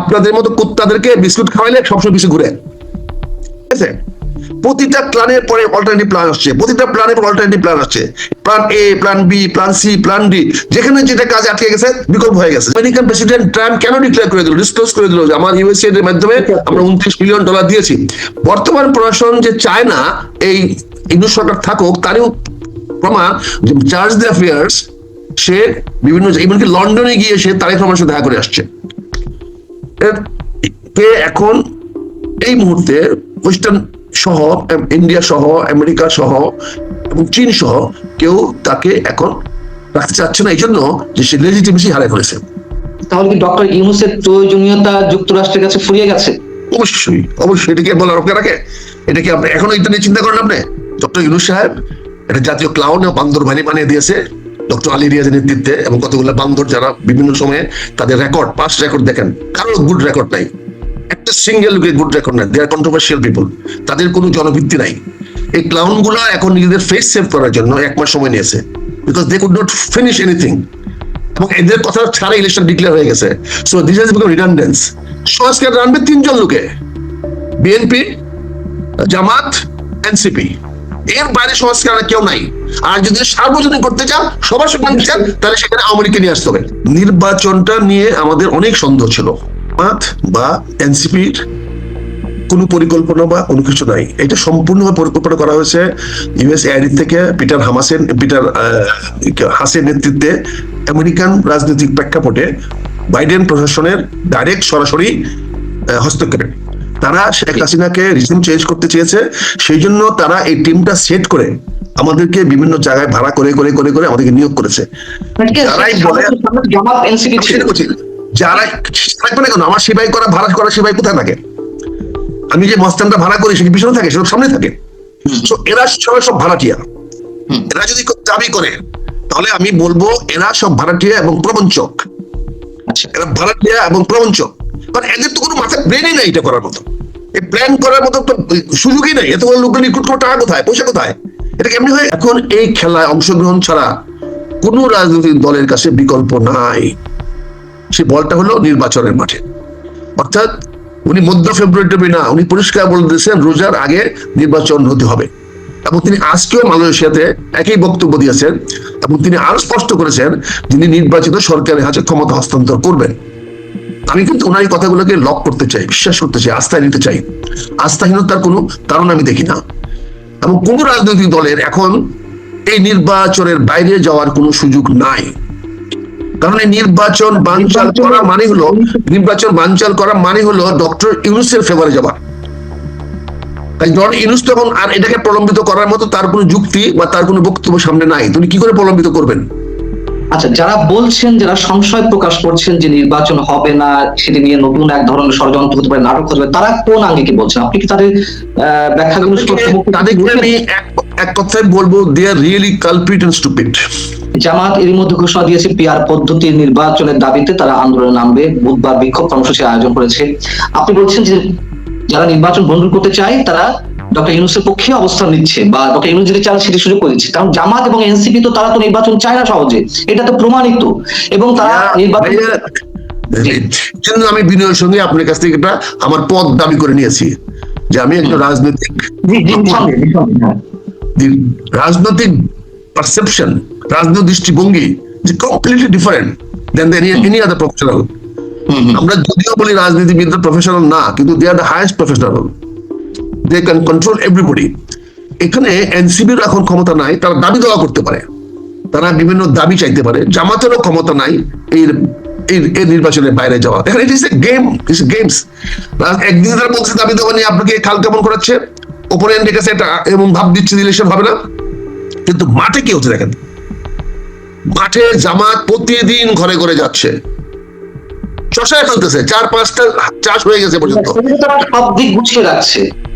আপনাদের মতো কুত্তাদেরকে বিস্কুট খাওয়াইলে সবসময় পিছু ঘুরে। ঠিক আছে? প্রতিটা প্ল্যানের পরে অল্টারনেটিভ প্ল্যান আসছে। প্রতিটা প্ল্যানের পর অল্টারনেটিভ প্ল্যান আসছে। Plan A plan B plan C plan D যেখানে যেটা কাজ আটকে গেছে, বিকল্প হয়ে গেছে। আমেরিকান প্রেসিডেন্ট ট্রাম্প কেন ডিক্লেয়ার করে দিল? ডিসক্লোজ করে দিল যে আমার ইউএসএ এর মাধ্যমে আমরা উনত্রিশ মিলিয়ন ডলার দিয়েছি। বর্তমান প্রশাসন যে চায় না এই ইন্দু সরকার থাকুক, তারই প্রমাণ যে চার্জ দ্য অ্যাফেয়ার্স সে বিভিন্ন এমনকি লন্ডনে গিয়ে সে তারেক রহমানের সাথে দেখা করে আসছে। কে এখন এই মুহূর্তে ওয়েস্টার্ন সহ ইন্ডিয়া সহ আমেরিকা সহ এবং চীন সহ কেউ তাকে এখন রাখতে চাচ্ছে না এই জন্য যে সে লেজিটিমেসি হারায় ফেলেছে। তাহলে কি ডক্টর ইউনুসের প্রয়োজনীয়তা যুক্তরাষ্ট্রের কাছে ফুরিয়ে গেছে? অবশ্যই অবশ্যই এটা কি বলার রক্ষে রাখে। এটা কি আপনি এখনও এটা নিয়ে চিন্তা করেন আপনি? ডক্টর ইউনুস সাহেব এটা জাতীয় ক্লাউন ও বান্দর বাহিনী বানিয়ে দিয়েছে। ডক্টর আলী রিয়াজের নেতৃত্বে এবং কতগুলো বান্দর যারা বিভিন্ন সময়ে তাদের রেকর্ড পাস রেকর্ড দেখেন কারও গুড রেকর্ড নাই। একটা সিঙ্গেল গুড রেকর্ড নাই। দে আর কন্ট্রোভার্সিয়াল পিপল তাদের কোনো জনভিত্তি নাই। এই ক্লাউনগুলো এখন নিজেদের ফেস সেভ করার জন্য এক মাস সময় নিয়েছে। Because they could not finish anything এবং এদের কথা ছাড়া ইলেকশন ডিক্লেয়ার হয়ে গেছে। So this is become redundance সংস্কার রানবে তিনজন লোকে। বিএনপি জামাত এনসিপি এর বাইরে সংস্কার আর কেউ নাই। আর যদি সার্বজনীন করতে চান, সবার সঙ্গে নিতে চান, তাহলে সেখানে আওয়ামী লীগকে নিয়ে আসতে হবে। নির্বাচনটা নিয়ে আমাদের অনেক সন্দেহ ছিল। বা এনসিপির কোনো পরিকল্পনা বা কোনো কিছু নাই। এটা সম্পূর্ণভাবে পরিকল্পনা করা হয়েছে ইউএস এআইডি থেকে পিটার হামাসেন পিটার হাসের নেতৃত্বে আমেরিকান রাজনৈতিক প্রেক্ষাপটে বাইডেন প্রশাসনের ডাইরেক্ট সরাসরি হস্তক্ষেপে তারা শেখ হাসিনাকে রিজিম চেঞ্জ করতে চেয়েছে সেই জন্য তারা এই টিমটা সেট করে আমাদেরকে বিভিন্ন জায়গায় ভাড়া করে করে করে করে আমাদেরকে নিয়োগ করেছে। বলে সেটা বলছি, যারা থাকবে না কেন? আমার সেবাই করা ভাড়া করা সেবাই কোথায় থাকে? আমি যে মস্তানটা ভাড়া করি সেটা পিছনে থাকে? সেটা সামনে থাকে। So, এরা সবাই সব ভাড়াটিয়া। এরা যদি দাবি করে তাহলে আমি বলব এরা সব ভাড়াটিয়া এবং প্রবঞ্চক। আচ্ছা। এরা ভাড়াটিয়া এবং প্রবঞ্চক। কারণ এদের তো কোনো মাথায় ব্রেনই নাই এটা করার মতো। এই প্ল্যান করার মতো তো সুযোগই নেই। এত রিক্রুট টাকা কোথায়? পয়সা কোথায়? এটা কেমনি হয়? এখন এই খেলায় অংশগ্রহণ ছাড়া রাজনৈতিক দলের কাছে বিকল্প নাই। সে বলটা হলো নির্বাচনের মাঠে। অর্থাৎ উনি মধ্য ফেব্রুয়ারিতে না, উনি পরিষ্কার বলে দিয়েছেন, রোজার আগে নির্বাচন হতে হবে। এবং তিনি আজকেও মালয়েশিয়াতে একই বক্তব্য দিয়েছেন এবং তিনি আরও স্পষ্ট করেছেন তিনি নির্বাচিত সরকারের হাতে ক্ষমতা হস্তান্তর করবেন। আমি কিন্তু ওনার এই কথাগুলোকে লক করতে চাই বিশ্বাস করতে চাই আস্থায় নিতে চাই। আস্থাহীনতার কোনো কারণ আমি দেখি না। এবং কোন রাজনৈতিক দলের এখন এই নির্বাচনের বাইরে যাওয়ার কোনো সুযোগ নাই। কারণ এই নির্বাচন বানচাল করা মানে হলো নির্বাচন বানচাল করা মানে হলো ডক্টর ইউনুসের ফেভারে যাওয়া। তাই ডক্টর ইউনুস তখন আর এটাকে প্রলম্বিত করার মতো তার কোনো যুক্তি বা তার কোনো বক্তব্য সামনে নাই। তিনি কি করে প্রলম্বিত করবেন? আচ্ছা যারা বলছেন যারা সংশয় প্রকাশ করছেন যে নির্বাচন হবে না সেটি নিয়ে নতুন এক ধরনের ষড়যন্ত্র হতে পারে নাটক হতে পারে তারা কোন আঙ্গিকে বলছেন? আপনি কি তাদের ব্যাখ্যাগুলো তাদেরকে আমি এক কথায় বলব they are really culprit and stupid Jamaat এর মধ্যে ঘোষণা দিয়েছে পিআর পদ্ধতির নির্বাচনের দাবিতে তারা আন্দোলনে নামবে। বুধবার বিক্ষোভ কর্মসূচি আয়োজন করেছে। আপনি বলছেন যে যারা নির্বাচন বন্ধ করতে চায় তারা ডক্টর ইউনুসের পক্ষে অবস্থান নিচ্ছে বা ডক্টর ইউনুস যেটা চান সেটি সুযোগ করে দিচ্ছে। কারণ জামাত এবং এনসিপি তো তারা তো নির্বাচন চায় না সহজে। এটা তো প্রমাণিত। এবং তারা নির্বাচন জন্য আমি বিনয়ের সঙ্গে আপনার কাছ থেকে এটা আমার পদ দাবি করে নিয়েছি যে আমি একজন রাজনৈতিক হ্যাঁ। রাজনৈতিক পারসেপশন রাজনৈতিক দৃষ্টিভঙ্গি যে completely different then then any other professional. আমরা যদিও বলি রাজনীতিবিদরা প্রফেশনাল না কিন্তু they are the highest professional they can control everybody এখানে এনসিবির এখন ক্ষমতা নাই, তারা দাবি দেওয়া করতে পারে। তারা বিভিন্ন দাবি চাইতে পারে। জামাতেরও ক্ষমতা নাই এই এই- নির্বাচনের বাইরে যাওয়া it is a game games একদিন তারা বলছে, দাবি দেওয়া নিয়ে আপনাকে খাল কেমন করাচ্ছে? ওপরে এটা ভাব দিচ্ছে না। কিন্তু মাঠে কি হচ্ছে দেখেন? মাঠে জামাত প্রতিদিন ঘরে ঘরে যাচ্ছে। চষায় ফেলতেছে, চার পাঁচটা চাষ হয়ে গেছে পর্যন্ত। সব দিক গুছিয়ে রাখছে।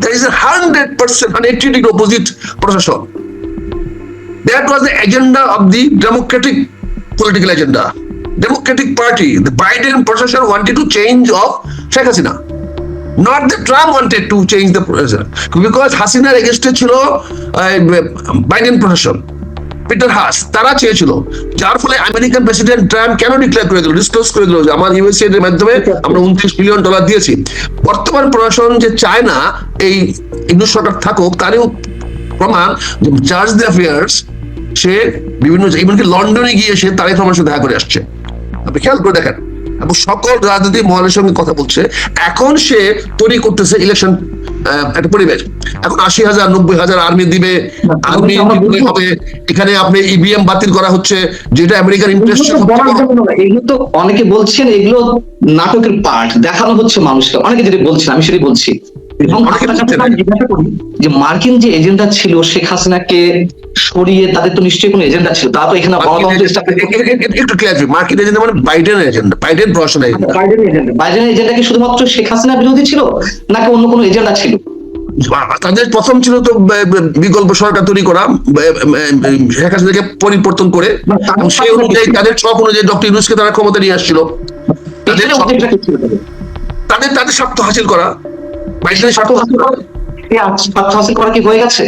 There is a hundred percent, an 80 degree opposite procession. That was the agenda of the Democratic political agenda. Democratic Party, the Biden procession wanted to change of Sheikh Hasina. Not that Trump wanted to change the procession. Because Hasinaর against ছিল Biden প্রশাসন Peter Haas, তারা চেয়েছিল। যার ফলে American president Trump কেন declare করে দিল ডিসক্লোজ করে দিল যে আমার ইউএসএড এর মাধ্যমে আমরা উনত্রিশ মিলিয়ন ডলার দিয়েছি। বর্তমান প্রশাসন যে চায় না এই ইন্দু সরকার থাকুক, তারই প্রমাণ যে চার্জ দ্য অ্যাফেয়ার্স সে বিভিন্ন এমনকি লন্ডনে গিয়ে সে রহমানের সাথে দেখা করে আসছে। আপনি খেয়াল করে দেখেন। এবং সকল রাজনৈতিক মহলের সঙ্গে কথা বলছে। এখন সে তৈরি করতেছে ইলেকশন একটা পরিবেশ। এখন আশি হাজার নব্বই হাজার আর্মি দিবে আর্মি হবে। এখানে আপনি ইভিএম বাতিল করা হচ্ছে যেটা আমেরিকার ইন্টারেস্ট তো এগুলো তো অনেকে বলছেন এগুলো নাটকের পার্ট দেখানো হচ্ছে মানুষকে। অনেকে যেটা বলছেন আমি সেটাই বলছি। যে মার্কিন যে এজেন্ডা ছিল শেখ হাসিনাকে সরিয়ে তাদের তো নিশ্চয়ই কোনো এজেন্ডা ছিল। তা তো এখানে একটু ক্লিয়ার মার্কেট এজেন্ডা মানে বাইডেন এজেন্ডা বাইডেন প্রশাসন এজেন্ডা। বাইডেনের এজেন্ডা কি শুধুমাত্র শেখ হাসিনা বিরোধী ছিল নাকি অন্য কোনো এজেন্ডা ছিল? তাদের প্রথম ছিল তো বিকল্প সরকার তৈরি করা শেখ হাসিনাকে পরিবর্তন করে। সেই অনুযায়ী তাদের ছক অনুযায়ী ডক্টর ইউনুসকে তারা ক্ষমতা নিয়ে আসছিল? তাদের তাদের স্বার্থ হাসিল করা। বাইডেনের স্বার্থ হাসিল করা স্বার্থ হাসিল করা কি হয়ে গেছে?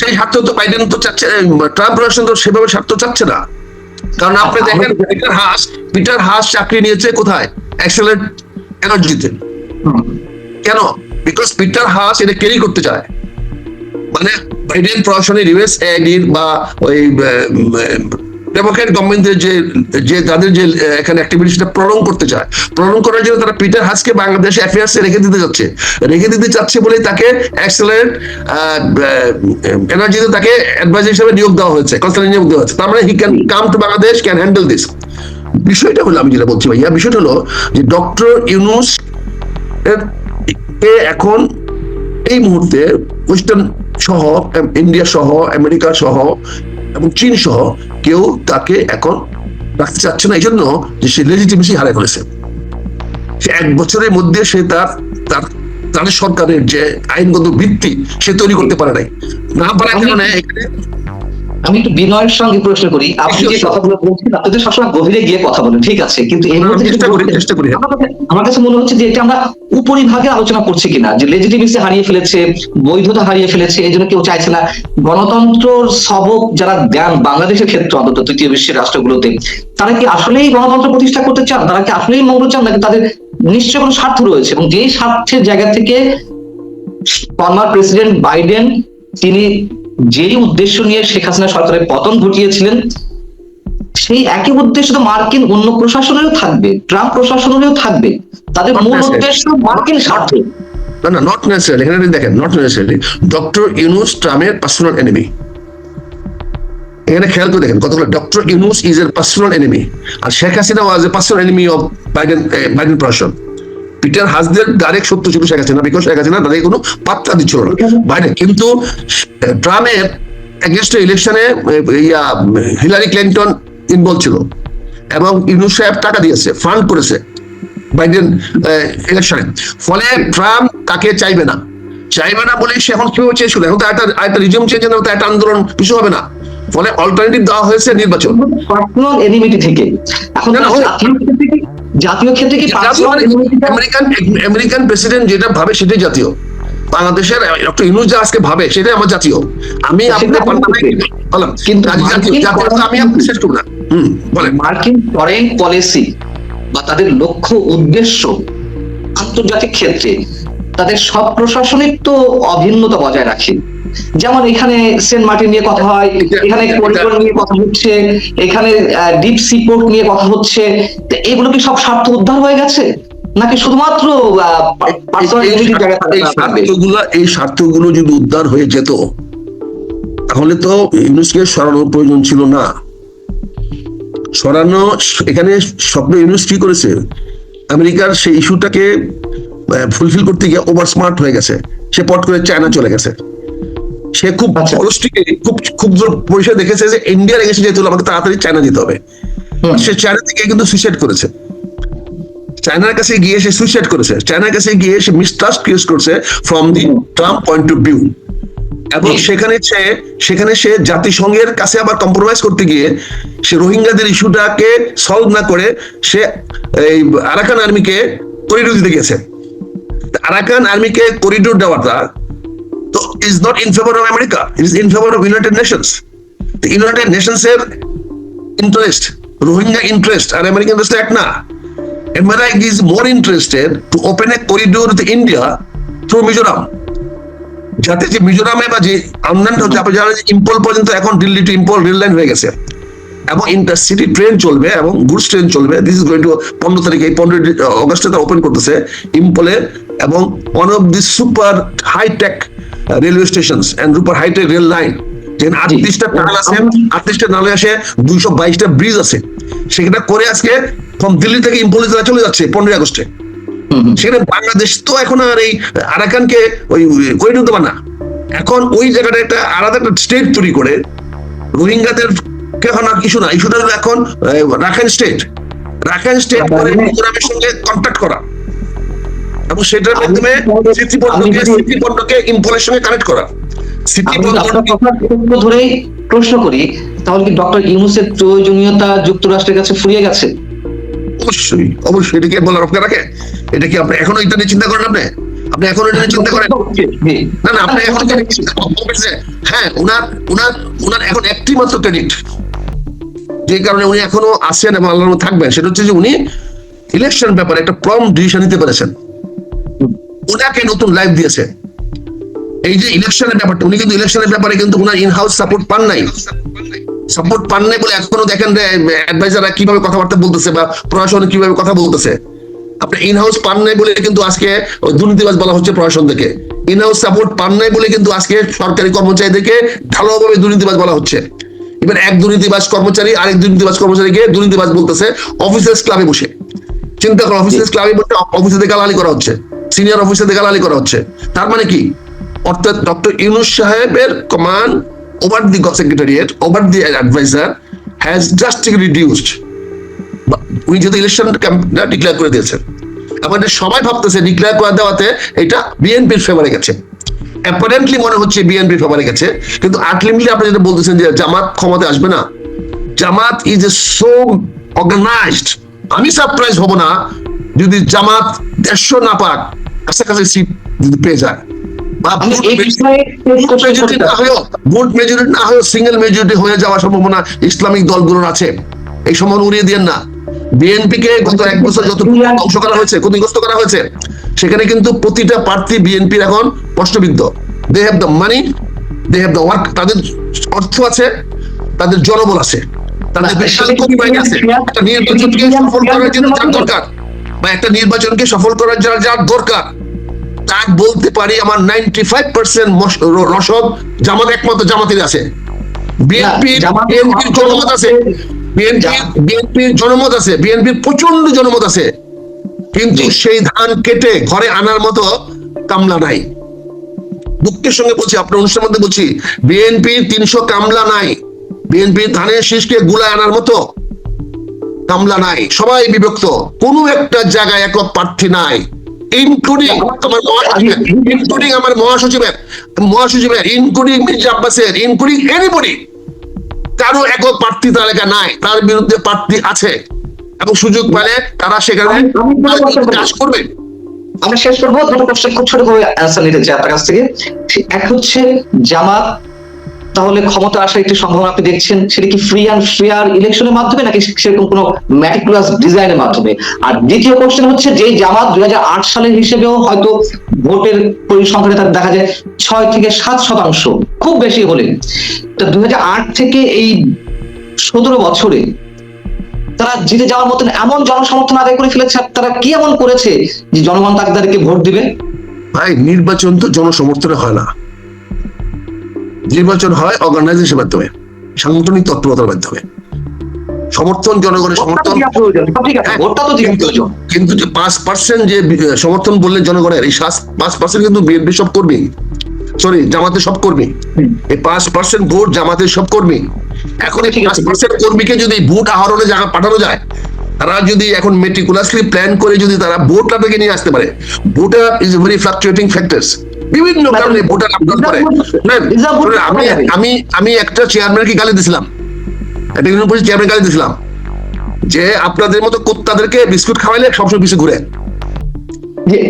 সেই স্বার্থ তো বাইডেন তো চাচ্ছে ট্রাম্প প্রশাসন তো সেভাবে স্বার্থ চাচ্ছে না। কারণ আপনি দেখেন পিটার হাস পিটার হাস চাকরি নিয়েছে কোথায়? এক্সেলেন্ট এনার্জিতে কেন? বিকজ পিটার হাস এটা ক্যারি করতে চায়। মানে বাইডেন প্রশাসনের ইউএস এডির বা ওই ডেমোক্রেট গভর্নমেন্টের যে যে তাদের যে এখানে অ্যাক্টিভিটি সেটা প্রলং করতে চায়। প্রলং করার জন্য তারা পিটার হাসকে বাংলাদেশ অ্যাফেয়ার্স রেখে দিতে যাচ্ছে। রেখে দিতে চাচ্ছে বলে তাকে এক্সেলেন্ট এনার্জিতে তাকে অ্যাডভাইজার হিসেবে নিয়োগ দেওয়া হয়েছে কনসালটেন্ট নিয়োগ দেওয়া হয়েছে। তার মানে he can come to Bangladesh can handle this বিষয়টা হলো আমি যেটা বলছি ভাইয়া, বিষয়টা হলো যে ডক্টর ইউনুস এখন এই মুহূর্তে ওয়েস্টার্ন সহ ইন্ডিয়া সহ আমেরিকা সহ এবং চীন সহ কেউ তাকে এখন রাখতে চাচ্ছে না এই জন্য যে সে লেজিটিমেসি হারাই ফেলেছে। সে এক বছরের মধ্যে সে তার তার তাদের সরকারের যে আইনগত ভিত্তি সে তৈরি করতে পারে নাই। না পারার কারণে আমি একটু বিনয়ের সঙ্গে প্রশ্ন করি। আপনি যে কথাগুলো বলছেন আপনি তো সবসময় গভীরে গিয়ে কথা বলেন ঠিক আছে? কিন্তু এই না, মুহূর্তে চেষ্টা করি, চেষ্টা করি। আমার কাছে- আমার কাছে মনে হচ্ছে যে এটা আমরা উপরিভাগে আলোচনা করছি কিনা যে লেজিটিমেসি হারিয়ে ফেলেছে বৈধতা হারিয়ে ফেলেছে এই জন্য কেউ চাইছে না। গণতন্ত্রর সবক যারা দেন বাংলাদেশের ক্ষেত্রে অন্তত তৃতীয় বিশ্বের রাষ্ট্রগুলোতে তারা কি আসলেই গণতন্ত্র প্রতিষ্ঠা করতে চান? তারা কি আসলেই মঙ্গল চান? নাকি তাদের নিশ্চয় কোনো স্বার্থ রয়েছে? এবং যেই স্বার্থের জায়গা থেকে ফর্মার প্রেসিডেন্ট বাইডেন তিনি যেই উদ্দেশ্য নিয়ে শেখ হাসিনা সরকারের পতন ঘটিয়েছিলেন সেই একই উদ্দেশ্য তো মার্কিন অন্য প্রশাসনেরও থাকবে ট্রাম্প প্রশাসনেরও থাকবে। তাদের মূল উদ্দেশ্য মার্কিন স্বার্থে। না না নট নেসেসারি এখানে দেখেন নট নেসেসারি ডক্টর ইউনুস ট্রামের পার্সোনাল এনিমি এখানে খেয়াল করে দেখেন কতগুলো ডক্টর ইউনুস ইজ এর personal enemy R Sheikh Hasina was a personal enemy of Biden Biden প্রশাসন পিটার হাসদের ডাইরেক্ট সত্য ছিল শেখ হাসিনা বিকজ শেখ হাসিনা তাদের কোনো পাত্তা দিচ্ছিল না। বাইডেন কিন্তু ট্রামের এগেনস্ট ইলেকশনে ইয়া হিলারি ক্লিন্টন ইনভলভ ছিল। এবং ইউনুস সাহেব টাকা দিয়েছে ফান্ড করেছে বাইডেন ইলেকশনে ফলে ট্রাম্প তাকে চাইবে না। চাইবে না বলে সে এখন কীভাবে চেয়েছিল এখন তো একটা একটা রিজিউম চেঞ্জ না একটা আন্দোলন কিছু হবে না। ফলে অল্টারনেটিভ দেওয়া হয়েছে নির্বাচন। পার্সোনাল এনিমিটি থেকে। এখন জাতীয় ক্ষেত্রে কি এনিমিটি আমেরিকান আমেরিকান প্রেসিডেন্ট যেটা ভাবে সেটাই জাতীয়। বাংলাদেশের ডক্টর যা আজকে ভাবে সেটাই আমার জাতীয়। আমি আপনার কিন্তু আমি আপনি শেষ করব না। হুম বলেন। মার্কিন ফরেন পলিসি বা তাদের লক্ষ্য উদ্দেশ্য আন্তর্জাতিক ক্ষেত্রে তাদের সব প্রশাসনিক তো অভিন্নতা বজায় রাখে। যেমন এখানে সেন্ট মার্টিন নিয়ে কথা হয় এখানে করিডোর নিয়ে কথা হচ্ছে এখানে ডিপ সি পোর্ট নিয়ে কথা হচ্ছে। এগুলো কি সব স্বার্থ উদ্ধার হয়ে গেছে? নাকি শুধুমাত্র এই স্বার্থগুলো যদি উদ্ধার হয়ে যেত তাহলে তো ইউনুসকে সরানোর প্রয়োজন ছিল না। সরানো এখানে স্বপ্ন ইউনুস কি করেছে? আমেরিকার সেই ইস্যুটাকে ফুলফিল করতে গিয়ে ওভার স্মার্ট হয়ে গেছে। সে পট করে চায়না চলে গেছে। সে খুব আচ্ছা। অলস্টিকে খুব খুব জোর পরিচয় দেখেছে যে ইন্ডিয়ার এগেছে যেতে হলে আমাকে তাড়াতাড়ি চায়না যেতে হবে। সে চায়না থেকে কিন্তু সুইসাইড করেছে। চায়নার কাছে গিয়ে সে সুইসাইড করেছে। চায়নার কাছে গিয়ে সে মিসট্রাস্ট ক্রিয়েট করছে from the Trump point of view এবং সেখানে সে সেখানে সে জাতিসংঘের কাছে আবার কম্প্রোমাইজ করতে গিয়ে সে রোহিঙ্গাদের ইস্যুটাকে সলভ না করে সে এই আরাকান আর্মিকে করিডোর দিতে গেছে আরাকান আর্মিকে করিডোর দেওয়াটা তো is not in favour of America is in favour of United Nations United Nations এর ইন্টারেস্ট রোহিঙ্গা ইন্টারেস্ট আর আমেরিকান ইন্টারেস্ট এক না। America is more interested to open a corridor with India through Mizoram. যাতে যে মিজোরামে বা যে আমদানিটা হচ্ছে, আপনি জানেন ইম্পল পর্যন্ত এখন Delhi to Imphal rail line হয়ে গেছে। এবং ইন্টারসিটি ট্রেন চলবে এবং গুডস ট্রেন চলবে। দিস ইজ গোয়িং টু পনেরো তারিখে, এই পনেরো অগস্টে তারা ওপেন করতেছে। ইম্পলে এবং one of the super high tech railway station and super high tech rail line যেখানে আটত্রিশটা টানেল আছে আটত্রিশটা নালে আসে দুইশো বাইশটা ব্রিজ আছে। সেটা করে আজকে ফ্রম দিল্লি থেকে তারা চলে যাচ্ছে পনেরোই আগস্টে। সেখানে বাংলাদেশ তো এখন আর এই আরাকানকে ওই করে নিতে পারে না। এখন ওই জায়গাটা একটা আলাদা একটা স্টেট তৈরি করে। রোহিঙ্গাদের এখন আর ইস্যু না। ইস্যুটা এখন রাখাইন স্টেট রাখাইন স্টেট করে মিজোরামের সঙ্গে কন্ট্যাক্ট করা। এবং সেটার মাধ্যমে ইম্পলের সঙ্গে কানেক্ট করা। ধরেই প্রশ্ন করি তাহলে কি ডক্টর ইউনুসের প্রয়োজনীয়তা যুক্তরাষ্ট্রের কাছে ফুরিয়ে গেছে? অবশ্যই অবশ্যই। এটাকে বলার অপেক্ষা রাখে? এটা কি আপনি এখনও এটা নিয়ে চিন্তা করেন আপনি? আপনি এখনও এটা নিয়ে চিন্তা করেন? না না আপনি এখন হ্যাঁ ওনার ওনার ওনার এখন একটি মাত্র ক্রেডিট যে কারণে উনি এখনও আছেন এবং আল্লাহর থাকবেন। সেটা হচ্ছে যে উনি ইলেকশন ব্যাপারে একটা প্রম ডিসিশন নিতে পেরেছেন। ওনাকে নতুন লাইফ দিয়েছে। এই যে ইলেকশনের ব্যাপারটা, উনি কিন্তু ইলেকশনের ব্যাপারে কিন্তু ওনার ইন হাউস সাপোর্ট পান নাই। সাপোর্ট পান নাই বলে এখনও দেখেন যে অ্যাডভাইজাররা কীভাবে কথাবার্তা বলতেছে বা প্রশাসন কীভাবে কথা বলতেছে। আপনি ইন হাউস পান নাই বলে কিন্তু আজকে দুর্নীতিবাজ বলা হচ্ছে প্রশাসন থেকে ইন হাউস সাপোর্ট পান নাই বলে কিন্তু আজকে সরকারি কর্মচারীদেরকে ঢালাওভাবে দুর্নীতিবাজ বলা হচ্ছে। এবার এক দুর্নীতিবাজ কর্মচারী আরেক দুর্নীতিবাজ কর্মচারীকে দুর্নীতিবাজ বলতেছে অফিসার্স ক্লাবে বসে। চিন্তা করো অফিসার্স ক্লাবে বসে অফিসে গালালি করা হচ্ছে। সিনিয়র অফিসে গালালি করা হচ্ছে। তার মানে কি? অর্থাৎ ডক্টর ইউনুস সাহেবের command over the secretariat over the adviser has reduced উনি যেহেতু ডিক্লেয়ার করে দিয়েছেন। আমাদের সবাই ভাবতেছে ডিক্লেয়ার করে দেওয়াতে এটা বিএনপির ফেভারে গেছে। অ্যাপারেন্টলি মনে হচ্ছে বিএনপির ফেভারে গেছে। কিন্তু আলটিমেটলি আপনি যেটা বলতেছেন যে জামাত ক্ষমতা আসবে না, Jamaat is a so organized আমি সারপ্রাইজ হব না যদি জামাত দেড়শো না পাক কাছাকাছি সিট যদি পেয়ে যায়। বা ভোট মেজরিটি না হয়েও ভোট মেজরিটি না হয়েও সিঙ্গেল মেজরিটি হয়ে যাওয়ার সম্ভাবনা ইসলামিক দলগুলোর আছে। এই সম্ভাবনা উড়িয়ে দিয়েন না। বিএনপি কে গত এক বছর যত ধ্বংস করা হয়েছে ক্ষতিগ্রস্ত করা হয়েছে সেখানে কিন্তু প্রতিটা প্রার্থী বিএনপির এখন প্রশ্নবিদ্ধ। They have the money they have the work তাদের অর্থ আছে তাদের জনবল আছে তাদের বিশাল কর্মী বাহিনী আছে। একটা নির্বাচনকে সফল করার জন্য যার দরকার বা একটা নির্বাচনকে সফল করার জন্য যার দরকার তা বলতে পারি আমার নাইনটি ফাইভ পার্সেন্ট রসদ জামাত একমাত্র জামাতের আছে। বিএনপির জনমত আছে। বিএনপি বিএনপির জনমত আছে। বিএনপির প্রচণ্ড জনমত আছে। কিন্তু সেই ধান কেটে ঘরে আনার মতো কামলা নাই। দুঃখের সঙ্গে বলছি আপনার অনুষ্ঠানের মধ্যে বলছি বিএনপি তিনশো কামলা নাই। বিএনপি ধানের শীষকে গুলায় আনার মতো কামলা নাই। সবাই বিভক্ত। কোনো একটা জায়গায় একক প্রার্থী নাই। ইনক্লুডিং আমার ইনক্লুডিং আমার মহাসচিবের মহাসচিবের ইনক্লুডিং মির্জা আব্বাসের ইনক্লুডিং এনিবডি কারও একক প্রার্থী তালিকা নাই তার বিরুদ্ধে প্রার্থী আছে এবং সুযোগ পেলে তারা সেখানে। কাজ করবে আমরা শেষ করব দুটো প্রশ্ন খুব ছোট করে অ্যান্সার নিতে চাই আপনার কাছ থেকে এক হচ্ছে জামাত তাহলে ক্ষমতা আসার একটি সম্ভাবনা আপনি দেখছেন, সেটা কি ফ্রি অ্যান্ড ফেয়ার ইলেকশনের মাধ্যমে নাকি সেরকম কোনো ম্যাটিকুলাস ডিজাইনের মাধ্যমে? আর দ্বিতীয় কোশ্চেন হচ্ছে যে জামাত দুই সালের হিসেবেও হয়তো ভোটের পরিসংখ্যানে তার দেখা যায় ছয় থেকে সাত শতাংশ, খুব বেশি হলে। তা দুই হাজার আট থেকে এই সতেরো বছরে তারা জিতে যাওয়ার মতন এমন জনসমর্থন আদায় করে ফেলেছে তারা কি এমন করেছে যে জনগণ তাদেরকে ভোট দিবে? ভাই, নির্বাচন তো জনসমর্থনে হয় না। নির্বাচন হয় অর্গানাইজেশনের মাধ্যমে সাংগঠনিক তৎপরতার মাধ্যমে। সমর্থন জনগণের সমর্থন প্রয়োজন কিন্তু যে পাঁচ পার্সেন্ট যে সমর্থন বললেন জনগণের এই পাঁচ পার্সেন্ট কিন্তু বিএনপি সব কর্মী। সরি জামাতের সব কর্মী। এই পাঁচ পার্সেন্ট ভোট জামাতের সব কর্মী। এখন এই পাঁচ পার্সেন্ট কর্মীকে যদি ভোট আহরণে জায়গা পাঠানো যায় তারা যদি এখন মেটিকুলাসলি প্ল্যান করে যদি তারা ভোটটা থেকে নিয়ে আসতে পারে। Voter is very fluctuating factors বিভিন্ন কারণে ভোটার আপডাউন করে। আমি আমি আমি একটা চেয়ারম্যানকে গালি দিছিলাম। একটা পরিষদ চেয়ারম্যান গালি দিছিলাম। যে আপনাদের মতো কুত্তাদেরকে বিস্কুট খাওয়াইলে সবসময় পিছু ঘুরে।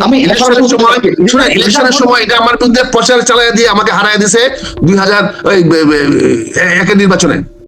আমি ইলেকশনের সময় শুনে ইলেকশনের সময় এটা আমার বিরুদ্ধে প্রচার চালায় দিয়ে আমাকে হারায় দিছে দুই হাজার একের নির্বাচনে।